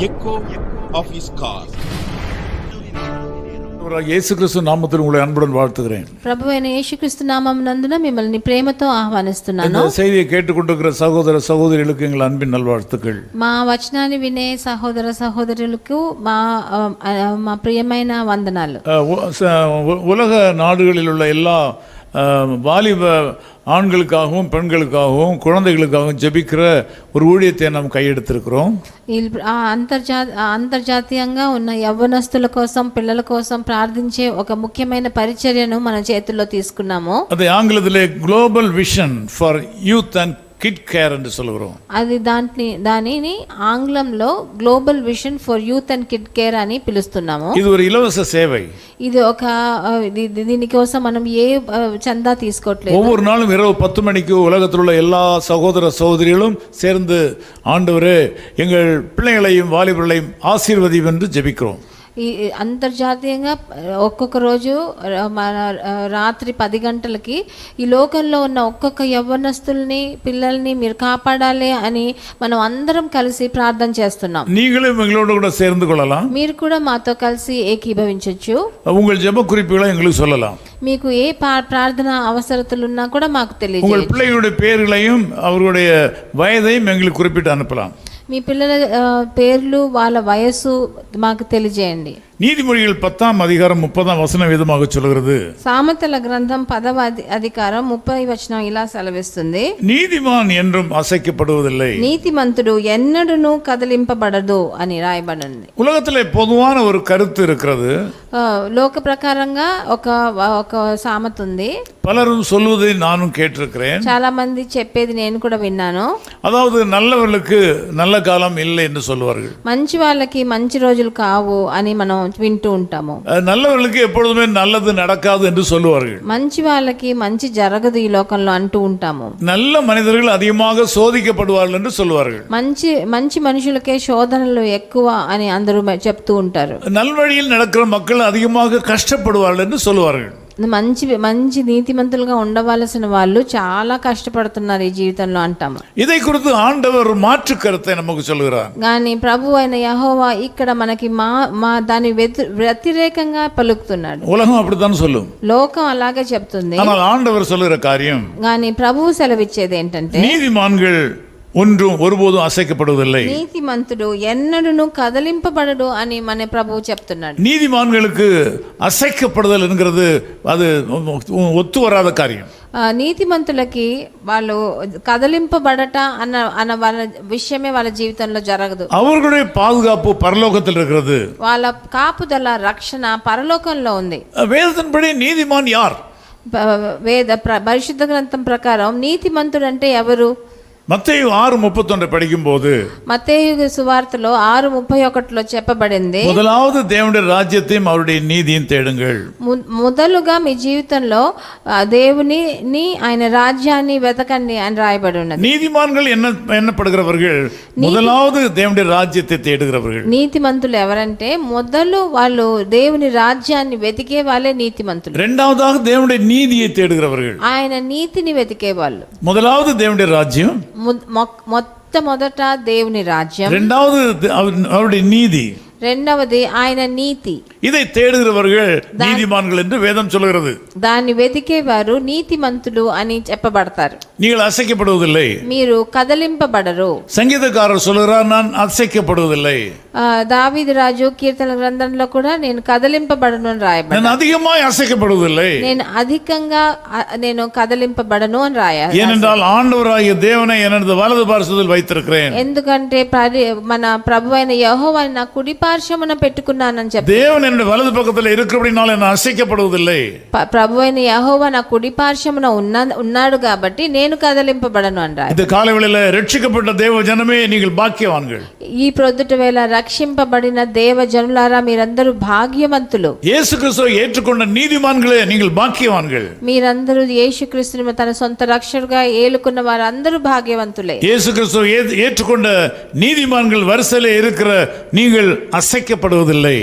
echo of his call. ஆண்டவராகிய இயேசு கிறிஸ்து நாமத்தில் உங்களை அன்புடன் வாழ்த்துகிறேன் ప్రభు అయిన యేసుక్రీస్తు నామం నందున మిమ్మల్ని ప్రేమతో ఆహ్వానిస్తున్నాను இந்த செய்தியை கேட்டுக்கொண்டிருக்கிற சகோதர சகோதரிகளுக்கு எங்கள் அன்பின் நல்வாழ்த்துக்கள் మా వచనాన్ని వినే సహోదర సహోదరులకు మా ఆ, ఆ, మా ప్రియమైన వందనాలు அஹ், உ- ச- உ- உலக நாடுகளில் உள்ள எல்லா அஹ், வாலிப ஆண்களுக்காகவும் பெண்களுக்காகவும் குழந்தைகளுக்காகவும் ஜெபிக்கிற ஒரு ஊழியத்தை நாம் கையெடுத்திருக்கிறோம் ఈ ఆ అంతర్జా ఆ అంతర్జాతీయంగా ఉన్న యవ్వనస్తుల కోసం పిల్లల కోసం ప్రార్థించే ఒక ముఖ్యమైన పరిచర్యను మన చేతుల్లో తీసుకున్నాము அதை ஆங்கிலத்திலே global vision for youth and kit care என்று சொல்கிறோம் అది దాంట్లో దానిని ఆంగ్లంలో global vision for youth and kid care అని పిలుస్తున్నాము இது ஒரு இலவச சேவை ఇది ఒక ఆ, ఇది- దీనికోసం మనం ఏ ఆ, చందా తీసుకోవట్లేదు ஒவ்வொரு நாளும் இரவு பத்து மணிக்கு உலகத்தில் உள்ள எல்லா சகோதர சகோதரிகளும் சேர்ந்து ஆண்டவரே எங்கள் பிள்ளைகளையும் வாலிபர்களையும் ஆசீர்வதியும் என்று ஜெபிக்கிறோம் ఈ ఈ అంతర్జాతీయంగా ఒక్కొక్క రోజు ఆ, మన ఆ, రాత్రి పది గంటలకి ఈ లోకంలో ఉన్న ఒక్కొక్క యవ్వనస్తుల్ని పిల్లల్ని మీరు కాపాడాలి అని మనం అందరం కలిసి ప్రార్థన చేస్తున్నాం நீங்களும் எங்களோடு கூட சேர்ந்து கொள்ளலாம் మీరు కూడా మాతో కలిసి ఏకీభవించవచ్చు உங்கள் ஜெப குறிப்புகளை எங்களுக்கு சொல்லலாம் మీకు ఏ పా- ప్రార్థన అవసరతలు ఉన్నా కూడా మాకు తెలియజేయండి உங்கள் பிள்ளைகளுடைய பெயர்களையும் அவர்களுடைய வயதையும் எங்களுக்கு குறிப்பிட்டு அனுப்பலாம் మీ పిల్లల పేర్లు వాళ్ళ వయస్సు మాకు తెలియజేయండి. நீதிமொழிகள் பத்தாம் அதிகாரம் முப்பதாம் வசன விதமாக சொல்கிறது సామెతల గ్రంథం పదవ అధి- అధికారం ముప్పై వచనం ఇలా సెలవిస్తుంది நீதிமான் என்றும் அசைக்கப்படுவதில்லை నీతిమంతుడు ఎన్నడూను కదిలింపబడదు అని రాయబడింది உலகத்திலே பொதுவான ஒரு கருத்து இருக்கிறது ఆ, లోక ప్రకారంగా ఒక ఒక సామెత ఉంది பலரும் சொல்வதை நானும் கேட்டிருக்கிறேன் చాలా మంది చెప్పేది నేను కూడా విన్నాను அதாவது நல்லவர்களுக்கு நல்ல காலம் இல்லை என்று சொல்லுவார்கள் మంచి వాళ్ళకి మంచి రోజులు కావు అని మనం వింటూ ఉంటాము அஹ், நல்லவர்களுக்கு எப்பொழுதுமே நல்லது நடக்காது என்று சொல்லுவார்கள் మంచి వాళ్ళకి మంచి జరగదు ఈ లోకంలో అంటూ ఉంటాము நல்ல மனிதர்கள் அதிகமாக சோதிக்கப்படுவார்கள் என்று சொல்லுவார்கள் మంచి మంచి మనుషులకే శోధనలు ఎక్కువ అని అందరూ చెప్తూ ఉంటారు நல்வழியில் நடக்கிற மக்கள் அதிகமாக கஷ்டப்படுவார்கள் என்று சொல்லுவார்கள் మంచి మంచి నీతిమంతులుగా ఉండవలసిన వాళ్ళు చాలా కష్టపడుతున్నారు ఈ జీవితంలో అంటాము ఇదే కురితు ఆండవర్ మార్చు కరతైన కానీ ప్రభు అయిన యహోవా ఇక్కడ మనకి మా మా దాని వ్యతిరేకంగా పలుకుతున్నాడు. ఉలహం అప్పుడు దాని సొల్లు. లోకం అలాగే చెప్తుంది. ఆండవర్ సొల్లుర కార్యం. కానీ ప్రభువు సెలవిచ్చేది ఏంటంటే నీతిమాన్கள் ஒன்றும் ஒருபோதும் அசைக்கப்படுவதில்லை నీతిమంతుడు ఎన్నడూను కదలింపబడడు అని మన ప్రభువు చెప్తున్నాడు நீதிமான்களுக்கு அசைக்கப்படுதல் என்கிறது அது ஒத்து வராத காரியம் ఆ, నీతిమంతులకి వాళ్ళు కదలింపబడట అన్న అన్న వాళ్ళ విషయమే వాళ్ళ జీవితంలో జరగదు அவர்களுடைய பாதுகாப்பு பரலோகத்தில் இருக்கிறது వాళ్ళ కాపుదల రక్షణ పరలోకంలో ఉంది வேதத்தின்படி நீதிமான் யார் ప- వేద ప్ర- పరిశుద్ధ గ్రంథం ప్రకారం నీతిమంతుడు అంటే ఎవరు மத்தேயு ஆறு முப்பத்தொன்றை படிக்கும்போது మత్తేయు సువార్తలో ఆరు ముప్పై ఒకటిలో చెప్పబడింది முதலாவது தேவனுடைய ராஜ்யத்தையும் அவருடைய நீதியும் தேடுங்கள் ము- మొదలుగా మీ జీవితంలో ఆ, దేవుని ని ఆయన రాజ్యాన్ని వెతకండి అని రాయబడి ఉన్నది நீதிமான்கள் என்ன எண்ணப்படுகிறவர்கள் முதலாவது தேவனுடைய ராஜ்யத்தை தேடுகிறவர்கள் నీతిమంతులు ఎవరంటే మొదలు వాళ్ళు దేవుని రాజ్యాన్ని వెతికే వాళ్ళే నీతిమంతులు இரண்டாவதாக தேவனுடைய நீதியை தேடுகிறவர்கள் ఆయన నీతిని వెతికే వాళ్ళు முதலாவது தேவனுடைய ராஜ்யம் మొట్ట మొదట దేవుని రాజ్యం రెండవది అవరుడి నీతి రెండవది ఆయన నీతి இதை தேடுகிறவர்கள் நீதிமான்கள் என்று வேதம் சொல்கிறது దాన్ని వెతికేవారు నీతిమంతులు అని చెప్పబడతారు நீங்கள் அசைக்கப்படுவதில்லை మీరు కదలింపబడరు சங்கீதக்காரர் சொல்கிறார் நான் அசைக்கப்படுவதில்லை ఆ, దావీదు రాజు కీర్తన గ్రంథంలో కూడా నేను కదలింపబడను అని రాయబడి நான் அதிகமாய் அசைக்கப்படுவதில்லை నేను అధికంగా ఆ, నేను కదలింపబడను అని రాయాలి ஏனென்றால் ஆண்டவராகிய தேவனை எனது வலது பார்சத்தில் வைத்திருக்கிறேன் ఎందుకంటే పరి మన ప్రభు అయిన యహోవాని నా కుడి పార్శ్వమున పెట్టుకున్నానని చెప్పి தேவன் என்னுடைய வலது பக்கத்தில் இருக்கிறபடினால் நான் அசைக்கப்படுவதில்லை ప- ప్రభు అయిన యహోవా నా కుడి పార్శ్వమున ఉన్న ఉన్నాడు కాబట్టి నేను కదలింపబడను అని రాయాలి இந்த காலவெளியில ரட்சிக்கப்பட்ட தேவ ஜனமே நீங்கள் பாக்கியவான்கள் ఈ ప్రొద్దుట వేళ రక్షింపబడిన దేవ జనులారా మీరందరూ భాగ్యవంతులు இயேசு கிறிஸ்துவை ஏற்றுக்கொண்ட நீதிமான்களே நீங்கள் பாக்கியவான்கள் మీరందరూ యేసుక్రీస్తుని తన సొంత రక్షకుగా ఏలుకున్న వారందరూ భాగ్యవంతులే இயேசு கிறிஸ்துவை ஏ- ஏற்றுக்கொண்ட நீதிமான்கள் வரிசையிலே இருக்கிற நீங்கள் அசைக்கப்படுவதில்லை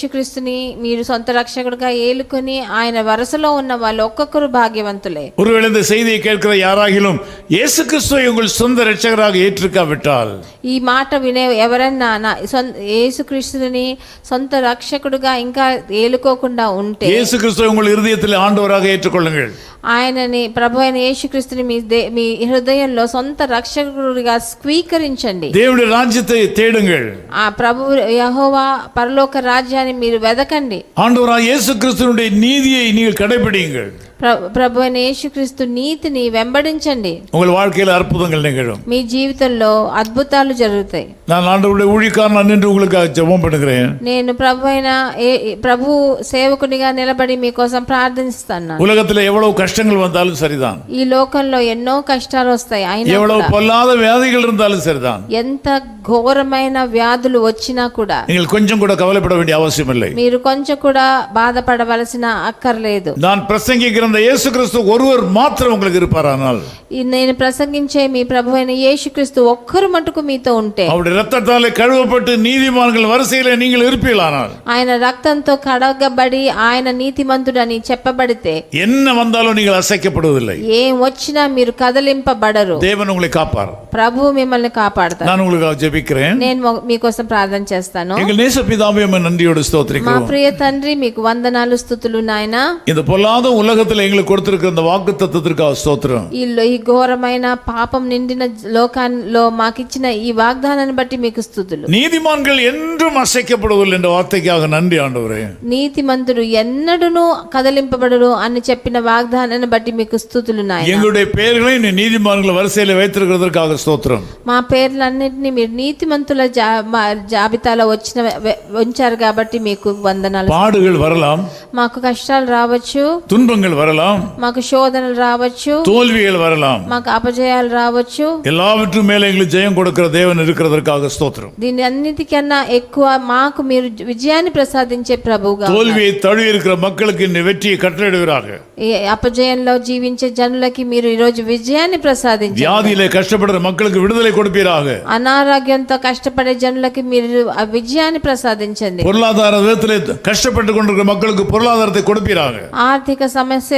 యేసుక్రీస్తుని మీరు సొంత రక్షకుడిగా ఏలుకొని ఆయన వరుసలో ఉన్న వాళ్ళు ఒక్కొక్కరు భాగ్యవంతులే ஒருவேளை இந்த செய்தியை கேட்கிற யாராகிலும் இயேசு கிறிஸ்துவை உங்கள் சொந்த இரட்சகராக ஏற்றிருக்காவிட்டால் ఈ మాట వినే ఎవరన్నా నా సొంత యేసుక్రీస్తుని సొంత రక్షకుడిగా ఇంకా ఏలుకోకుండా ఉంటే இயேசு கிறிஸ்துவை உங்கள் இருதயத்தில் ஆண்டவராக ஏற்றுக்கொள்ளுங்கள் ఆయనని ప్రభు అయిన యేసుక్రీస్తుని మీ దే మీ హృదయంలో సొంత రక్షకుడిగా స్వీకరించండి தேவனுடைய ராஜ்யத்தை தேடுங்கள் ఆ ప్రభు యహోవా పరలోక రాజ్యాన్ని మీరు వెదకండి ஆண்டவராக இயேசு கிறிஸ்துவனுடைய நீதியை நீங்கள் கடைபிடியுங்கள் ప్ర- ప్రభు అయిన యేసుక్రీస్తు నీతిని వెంబడించండి உங்கள் வாழ்க்கையில் அற்புதங்கள் நிகழும் మీ జీవితంలో అద్భుతాలు జరుగుతాయి நான் ஆண்டவருடைய ஊழியக்காரன் நின்று உங்களுக்காக ஜெபம் பண்ணுகிறேன் నేను ప్రభు అయిన ఏ- ప్రభు సేవకునిగా నిలబడి మీకోసం ప్రార్థిస్తున్నాను உலகத்தில் எவ்வளவு கஷ்டங்கள் வந்தாலும் சரிதான் ఈ లోకంలో ఎన్నో కష్టాలు వస్తాయి అయినా எவ்வளவு కూడా பொல்லாத வியாதிகள் இருந்தாலும் சரிதான் ఎంత ఘోరమైన వ్యాధులు వచ్చినా కూడా நீங்கள் கொஞ்சம் கூட கவலைப்பட வேண்டிய அவசியம் இல்லை మీరు కొంచెం కూడా బాధపడవలసిన అక్కర్లేదు நான் பிரசங்கிக்கிற அந்த இயேசு கிறிஸ்து ஒருவர் மாத்திரம் உங்களுக்கு இருப்பாரானால் ఈ నేను ప్రసంగించే మీ ప్రభు అయిన యేసుక్రీస్తు ఒక్కరు మటుకు మీతో ఉంటే அவருடைய ரத்தத்தாலே கழுவப்பட்டு நீதிமான்கள் வரிசையில நீங்கள் இருப்பீர்களானால் ఆయన రక్తంతో కడగబడి ఆయన నీతిమంతుడని చెప్పబడితే என்ன வந்தாலும் நீங்கள் அசைக்கப்படுவதில்லை ఏం వచ్చినా మీరు కదలింపబడరు தேவன் உங்களை காப்பார் ప్రభు మిమ్మల్ని కాపాడతారు நான் உங்களுக்காக ஜெபிக்கிறேன் నేను మొ- మీకోసం ప్రార్థన చేస్తాను எங்கள் நேச பிதாவே உம்மை நன்றியோடு మా ஸ்தோத்திரிக்கிறோம் ప్రియ తండ్రి మీకు వందనాలు స్థుతులు నాయన இந்த பொல்லாத உலகத்தில் எங்களுக்கு கொடுத்திருக்கிற இந்த வாக்கு தத்துவத்திற்காக ஸ்தோத்திரம் ఈ లో- ఈ ఘోరమైన పాపం నిండిన లోకాల్లో మాకిచ్చిన ఈ వాగ్దానాన్ని బట్టి మీకు స్థుతులు நீதிமான்கள் என்றும் அசைக்கப்படுவதில்லை என்ற வார்த்தைக்காக நன்றி ஆண்டவரே నీతిమంతుడు ఎన్నడూనూ కదలింపబడరు అని చెప్పిన వాగ్దానాన్ని బట్టి మీకు స్థుతులు నాయన எங்களுடைய பெயர்களை நீ நீதிமான்கள் வரிசையில் வைத்திருக்கிறதற்காக ஸ்தோத்திரம் మా పేర్లన్నింటినీ మీరు నీతిమంతుల జా మా జాబితాలో వచ్చిన వె- ఉంచారు కాబట్టి మీకు వందనాలు பாடுகள் வரலாம் మాకు కష్టాలు రావచ్చు துன்பங்கள் வரலாம் మాకు శోధనలు రావచ్చు தோல்விகள் வரலாம் మాకు అపజయాలు రావచ్చు எல்லாவற்றும் மேலே எங்களுக்கு ஜெயம் கொடுக்கிற தேவன் இருக்கிறதற்காக ஸ்தோத்திரம் దీని అన్నిటికన్నా ఎక్కువ మాకు మీరు విజయాన్ని ప్రసాదించే ప్రభువుగా தோல்வியை தழுவி இருக்கிற மக்களுக்கு இந்த வெற்றியை கட்டளையிடுகிறாங்க ఈ అపజయంలో జీవించే జనులకి మీరు ఈరోజు విజయాన్ని ప్రసాదించారు வியாதியிலே கஷ்டப்படுற மக்களுக்கு விடுதலை கொடுப்பீராக అనారోగ్యంతో కష్టపడే జనులకి మీరు ఆ విజయాన్ని ప్రసాదించండి பொருளாதார விதத்திலே கஷ்டப்பட்டு கொண்டிருக்கிற மக்களுக்கு பொருளாதாரத்தை கொடுப்பீராக ఆర్థిక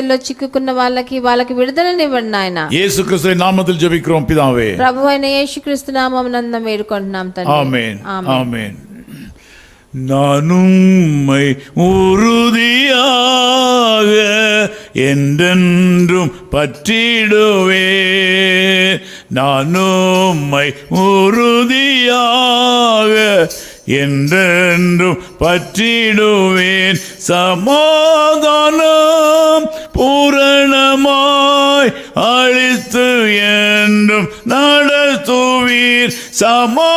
సమస్యల్లో చిక్కుకున్న వాళ్ళకి వాళ్ళకి విడుదలనివ్వండి ఆయన இயேசு கிறிஸ்துவின் நாமத்தில் ஜெபிக்கிறோம் பிதாவே ప్రభు అయిన యేసుక్రీస్తు నామం నందం వేడుకుంటున్నాం తండ్రి ஆமென் ஆமென். ஆமென் நான் உம்மை உறுதியாக என்றென்றும் பற்றிடுவேன் நான் உம்மை உறுதியாக என்றென்றும் பற்றிடுவேன். சமாதானம் பூரணமாய் அழித்து என்றும் நடத்துவீர். சமாதானம்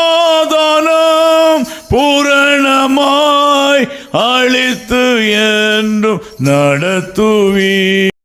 பூரணமாய் அழித்து என்றும் நடத்துவீர்.